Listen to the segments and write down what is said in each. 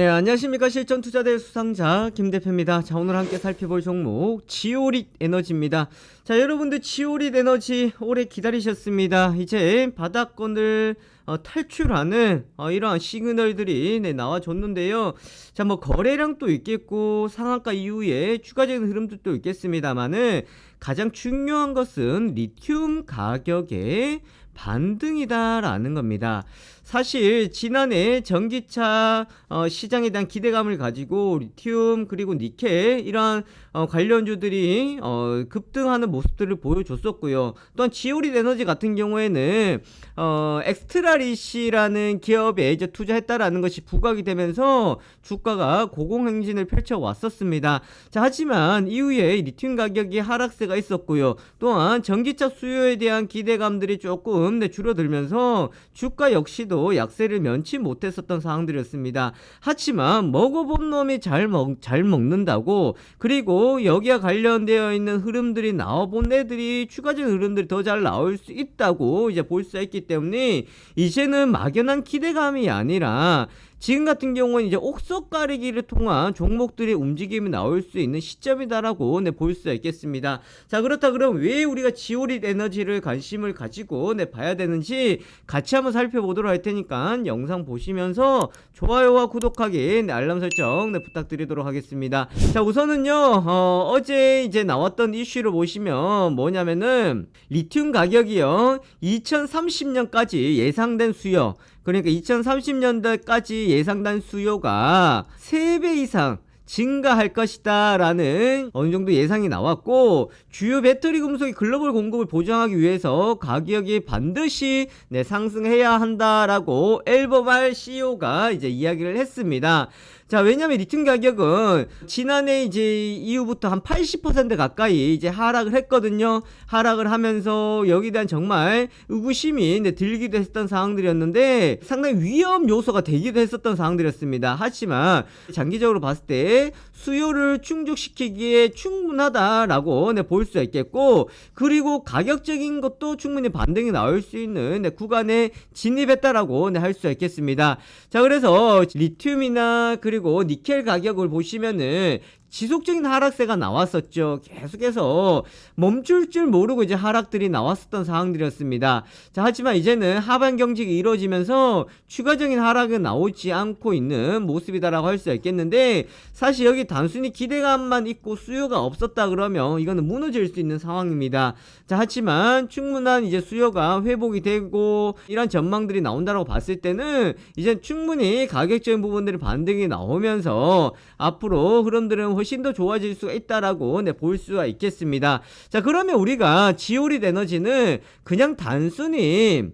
네, 안녕하십니까. 실전 투자대 수상자 김 대표입니다. 자, 오늘 함께 살펴볼 종목 지오릿 에너지입니다. 자, 여러분들 지오릿 에너지 오래 기다리셨습니다. 이제 바닥권을 어, 탈출하는 어, 이러한 시그널들이 네, 나와줬는데요. 자, 뭐 거래량도 있겠고 상한가 이후에 추가적인 흐름들도 있겠습니다만은 가장 중요한 것은 리튬 가격의 반등이다라는 겁니다. 사실 지난해 전기차 어, 시장에 대한 기대감을 가지고 리튬 그리고 니켈 이러한 어, 관련주들이 어, 급등하는 모습들을 보여줬었고요. 또한 지오릿 에너지 같은 경우에는 어, 엑스트라리시라는 기업에 이제 투자했다라는 것이 부각이 되면서 주가가 고공행진을 펼쳐 왔었습니다. 자, 하지만 이후에 리튬 가격이 하락세가 있었고요. 또한 전기차 수요에 대한 기대감들이 조금 네, 줄어들면서 주가 역시도 약세를 면치 못했었던 상황들이었습니다. 하지만 먹어본 놈이 잘, 먹, 잘 먹는다고 그리고 여기와 관련되어 있는 흐름들이 나와본 애들이 추가적인 흐름들이 더 잘 나올 수 있다고 이제 볼 수 있기 때문에 이제는 막연한 기대감이 아니라 지금 같은 경우는 이제 옥석 가리기를 통한 종목들의 움직임이 나올 수 있는 시점이다라고 네, 볼수 있겠습니다. 자 그렇다 그럼 왜 우리가 지오릿 에너지를 관심을 가지고 네, 봐야 되는지 같이 한번 살펴보도록 할 테니까 영상 보시면서 좋아요와 구독하기 네, 알람 설정 네, 부탁드리도록 하겠습니다. 자 우선은요 어, 어제 이제 나왔던 이슈를 보시면 뭐냐면은 리튬 가격이요 2030년까지 예상된 수요 그러니까 2030년대까지 예상된 수요가 3배 이상 증가할 것이다 라는 어느 정도 예상이 나왔고 주요 배터리 금속의 글로벌 공급을 보장하기 위해서 가격이 반드시 네, 상승해야 한다라고 엘버발 CEO가 이제 이야기를 했습니다. 자, 왜냐면 리튬 가격은 지난해 이제 이후부터 한 80% 가까이 이제 하락을 했거든요. 하락을 하면서 여기에 대한 정말 의구심이 네, 들기도 했었던 상황들이었는데 상당히 위험 요소가 되기도 했었던 상황들이었습니다. 하지만 장기적으로 봤을 때 수요를 충족시키기에 충분하다라고 네, 볼수 있겠고 그리고 가격적인 것도 충분히 반등이 나올 수 있는 네, 구간에 진입했다라고 네, 할수 있겠습니다. 자, 그래서 리튬이나 그리고 니켈 가격을 보시면은 지속적인 하락세가 나왔었죠. 계속해서 멈출 줄 모르고 이제 하락들이 나왔었던 상황들이었습니다. 자, 하지만 이제는 하반 경직이 이루어지면서 추가적인 하락은 나오지 않고 있는 모습이다라고 할 수 있겠는데 사실 여기 단순히 기대감만 있고 수요가 없었다 그러면 이거는 무너질 수 있는 상황입니다. 자, 하지만 충분한 이제 수요가 회복이 되고 이런 전망들이 나온다라고 봤을 때는 이제 충분히 가격적인 부분들이 반등이 나오면서 앞으로 흐름들은 훨씬 더 좋아질 수가 있다라고 네, 볼 수가 있겠습니다. 자, 그러면 우리가 지오릿 에너지는 그냥 단순히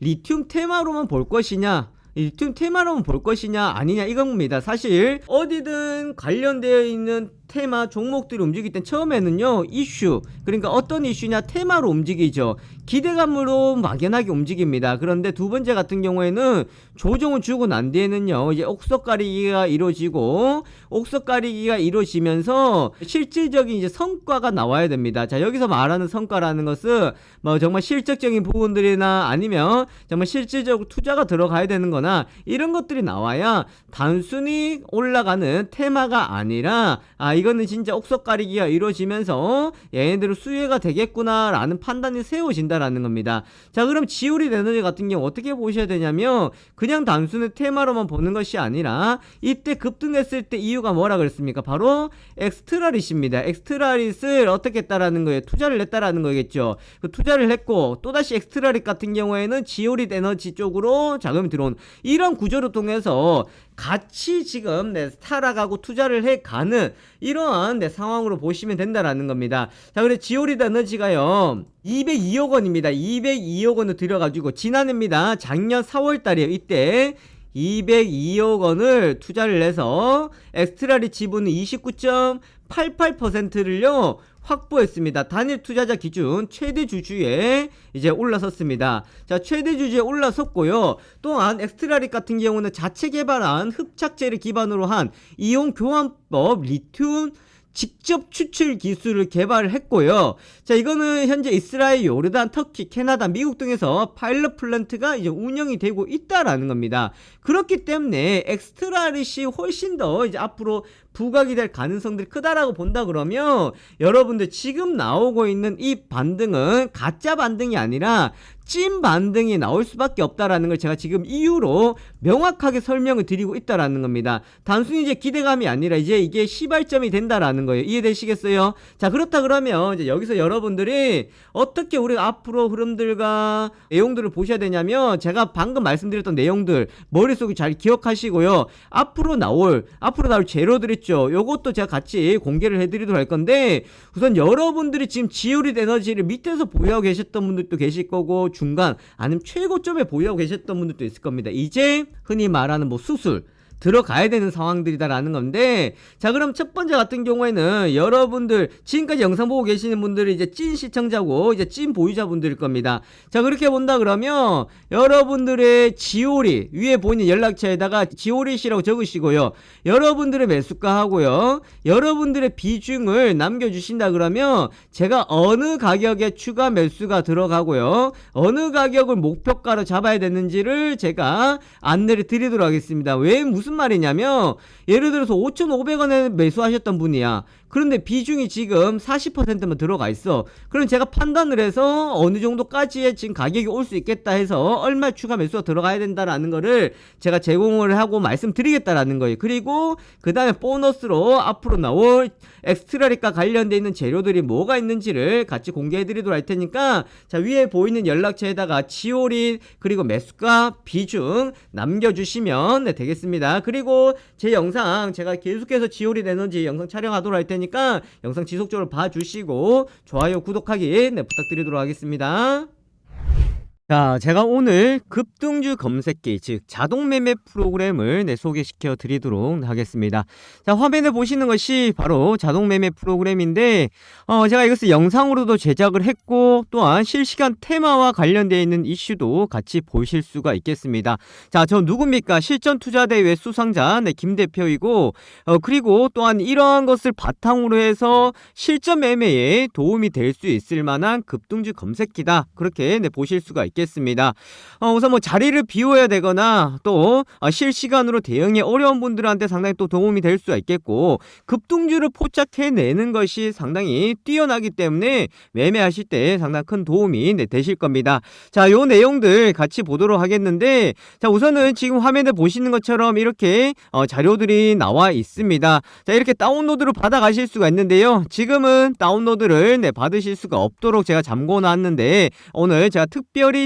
리튬 테마로만 볼 것이냐? 리튬 테마로만 볼 것이냐 아니냐 이겁니다. 사실 어디든 관련되어 있는 테마 종목들이 움직일 땐 처음에는요 이슈. 그러니까 어떤 이슈냐 테마로 움직이죠. 기대감으로 막연하게 움직입니다. 그런데 두 번째 같은 경우에는 조정을 주고 난 뒤에는요 이제 옥석 가리기가 이루어지고 옥석 가리기가 이루어지면서 실질적인 이제 성과가 나와야 됩니다. 자 여기서 말하는 성과라는 것은 뭐 정말 실적적인 부분들이나 아니면 정말 실질적으로 투자가 들어가야 되는 거나 이런 것들이 나와야 단순히 올라가는 테마가 아니라 아 이거 는 진짜 옥석 가리기가 이루어지면서 얘네들은 수혜가 되겠구나라는 판단이 세워진다라는 겁니다. 자, 그럼 지오리 에너지 같은 경우 어떻게 보셔야 되냐면 그냥 단순히 테마로만 보는 것이 아니라 이때 급등했을 때 이유가 뭐라 그랬습니까? 바로 엑스트라릿입니다. 엑스트라릿을 어떻게 했다라는 거예요? 투자를 했다라는 거겠죠. 그 투자를 했고 또다시 엑스트라릿 같은 경우에는 지오릿 에너지 쪽으로 자금이 들어온 이런 구조를 통해서 같이 지금 네, 타락하고 투자를 해 가는 이러한 네, 상황으로 보시면 된다라는 겁니다. 자, 그래 지오리드 에너지가요. 202억 원입니다. 202억 원을 들여가지고 지난해입니다. 작년 4월 달이에요. 이때 202억 원을 투자를 해서 엑스트라리 지분은 29.88%를요 확보했습니다. 단일 투자자 기준 최대 주주에 이제 올라섰습니다. 자, 최대 주주에 올라섰고요. 또한 엑스트라릭 같은 경우는 자체 개발한 흡착제를 기반으로 한 이온 교환법 리튬 직접 추출 기술을 개발을 했고요. 자, 이거는 현재 이스라엘, 요르단, 터키, 캐나다, 미국 등에서 파일럿 플랜트가 이제 운영이 되고 있다라는 겁니다. 그렇기 때문에 엑스트라릿이 훨씬 더 이제 앞으로 부각이 될 가능성들이 크다라고 본다 그러면 여러분들 지금 나오고 있는 이 반등은 가짜 반등이 아니라 찐 반등이 나올 수밖에 없다라는 걸 제가 지금 이유로 명확하게 설명을 드리고 있다라는 겁니다. 단순히 이제 기대감이 아니라 이제 이게 시발점이 된다라는 거예요. 이해되시겠어요? 자, 그렇다 그러면 이제 여기서 여러분들이 어떻게 우리가 앞으로 흐름들과 내용들을 보셔야 되냐면 제가 방금 말씀드렸던 내용들 머 릿속에 잘 기억하시고요. 앞으로 나올 앞으로 나올 재료들 있죠. 요것도 제가 같이 공개를 해드리도록 할 건데 우선 여러분들이 지금 지오릿 에너지를 밑에서 보유하고 계셨던 분들도 계실 거고 중간 아니면 최고점에 보유하고 계셨던 분들도 있을 겁니다. 이제 흔히 말하는 뭐 수술 들어가야 되는 상황들이다라는 건데 자 그럼 첫 번째 같은 경우에는 여러분들 지금까지 영상 보고 계시는 분들이 이제 찐 시청자고 이제 찐 보유자분들일 겁니다. 자 그렇게 본다 그러면 여러분들의 지오리 위에 보이는 연락처에다가 지오리시라고 적으시고요. 여러분들의 매수가 하고요. 여러분들의 비중을 남겨주신다 그러면 제가 어느 가격에 추가 매수가 들어가고요. 어느 가격을 목표가로 잡아야 되는지를 제가 안내를 드리도록 하겠습니다. 왜 무슨 말이냐면 예를 들어서 5,500원에 매수하셨던 분이야. 그런데 비중이 지금 40%만 들어가 있어. 그럼 제가 판단을 해서 어느 정도까지의 지금 가격이 올 수 있겠다 해서 얼마 추가 매수가 들어가야 된다라는 거를 제가 제공을 하고 말씀드리겠다라는 거예요. 그리고 그 다음에 보너스로 앞으로 나올 엑스트라릭과 관련돼 있는 재료들이 뭐가 있는지를 같이 공개해 드리도록 할 테니까 자 위에 보이는 연락처에다가 지오리 그리고 매수가 비중 남겨주시면 네, 되겠습니다. 그리고 제 영상 제가 계속해서 지오리 에너지 영상 촬영하도록 할 테니까 영상 지속적으로 봐주시고 좋아요 구독하기 네, 부탁드리도록 하겠습니다. 자, 제가 오늘 급등주 검색기, 즉 자동 매매 프로그램을 네, 소개시켜 드리도록 하겠습니다. 자, 화면에 보시는 것이 바로 자동 매매 프로그램인데, 어, 제가 이것을 영상으로도 제작을 했고, 또한 실시간 테마와 관련되어 있는 이슈도 같이 보실 수가 있겠습니다. 자, 저 누굽니까? 실전 투자 대회 수상자, 네, 김 대표이고, 어, 그리고 또한 이러한 것을 바탕으로 해서 실전 매매에 도움이 될 수 있을 만한 급등주 검색기다. 그렇게 네, 보실 수가 있겠습니다. 있겠습니다. 어, 우선 뭐 자리를 비워야 되거나 또 어, 실시간으로 대응이 어려운 분들한테 상당히 또 도움이 될 수가 있겠고 급등주를 포착해내는 것이 상당히 뛰어나기 때문에 매매하실 때 상당히 큰 도움이 네, 되실 겁니다. 자, 요 내용들 같이 보도록 하겠는데 자, 우선은 지금 화면에 보시는 것처럼 이렇게 어, 자료들이 나와 있습니다. 자, 이렇게 다운로드를 받아 가실 수가 있는데요. 지금은 다운로드를 네, 받으실 수가 없도록 제가 잠궈 놨는데 오늘 제가 특별히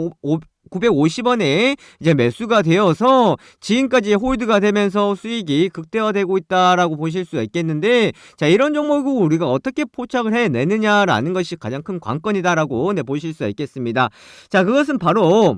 950원에 이제 매수가 되어서 지금까지 홀드가 되면서 수익이 극대화되고 있다라고 보실 수가 있겠는데 자 이런 종목을 우리가 어떻게 포착을 해내느냐라는 것이 가장 큰 관건이다라고 네, 보실 수가 있겠습니다. 자 그것은 바로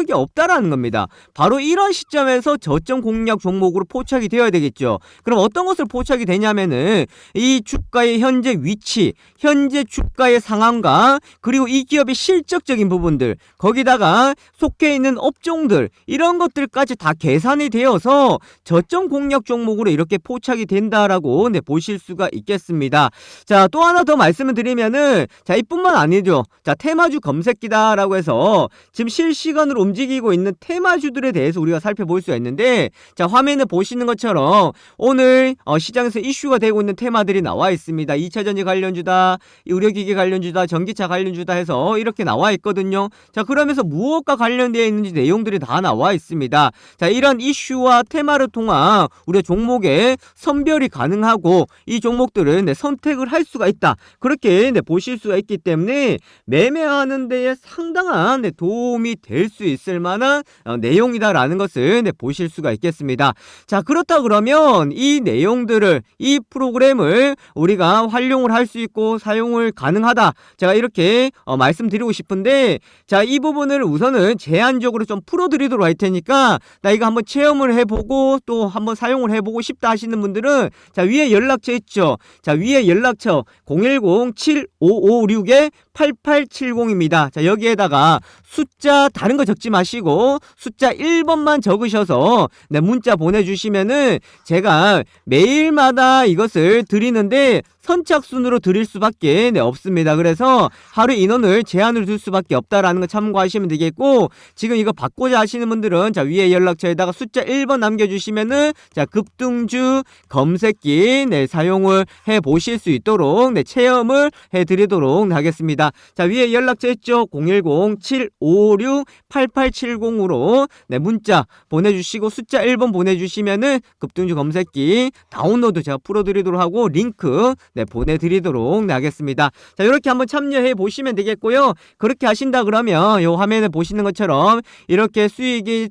크게 없다라는 겁니다. 바로 이런 시점에서 저점 공략 종목으로 포착이 되어야 되겠죠. 그럼 어떤 것을 포착이 되냐면은 이 주가의 현재 위치, 현재 주가의 상황과 그리고 이 기업의 실적적인 부분들, 거기다가 속해 있는 업종들 이런 것들까지 다 계산이 되어서 저점 공략 종목으로 이렇게 포착이 된다라고 네, 보실 수가 있겠습니다. 자, 또 하나 더 말씀을 드리면은 자, 이뿐만 아니죠. 자, 테마주 검색기다라고 해서 지금 실시간으로 움직이고 있는 테마주들에 대해서 우리가 살펴볼 수가 있는데 자, 화면에 보시는 것처럼 오늘 어, 시장에서 이슈가 되고 있는 테마들이 나와 있습니다. 2차 전지 관련주다, 의료기기 관련주다, 전기차 관련주다 해서 이렇게 나와 있거든요. 자, 그러면서 무엇과 관련되어 있는지 내용들이 다 나와 있습니다. 자, 이런 이슈와 테마를 통한 우리의 종목의 선별이 가능하고 이 종목들은 네, 선택을 할 수가 있다. 그렇게 네, 보실 수가 있기 때문에 매매하는 데에 상당한 네, 도움이 될 수 있을 만한 어, 내용이다라는 것을 네, 보실 수가 있겠습니다. 자, 그렇다 그러면 이 내용들을 이 프로그램을 우리가 활용을 할 수 있고 사용을 가능하다. 제가 이렇게 어, 말씀드리고 싶은데 자, 이 부분을 우선은 제한적으로 좀 풀어 드리도록 할 테니까 나 이거 한번 체험을 해 보고 또 한번 사용을 해 보고 싶다 하시는 분들은 자, 위에 연락처 있죠. 자, 위에 연락처 010-7556에 8870입니다. 자, 여기에다가 숫자 다른 거 적지 마시고 숫자 1번만 적으셔서 네, 문자 보내주시면은 제가 매일마다 이것을 드리는데 선착순으로 드릴 수밖에 네, 없습니다. 그래서 하루 인원을 제한을 둘 수밖에 없다라는 거 참고하시면 되겠고 지금 이거 받고자 하시는 분들은 자 위에 연락처에다가 숫자 1번 남겨주시면은 자 급등주 검색기 네, 사용을 해 보실 수 있도록 네, 체험을 해 드리도록 하겠습니다. 자 위에 연락처 있죠 010-756-8870으로 네, 문자 보내주시고 숫자 1번 보내주시면은 급등주 검색기 다운로드 제가 풀어드리도록 하고 링크 네, 보내드리도록 네, 하겠습니다. 자, 이렇게 한번 참여해 보시면 되겠고요. 그렇게 하신다 그러면 요 화면에 보시는 것처럼 이렇게 수익이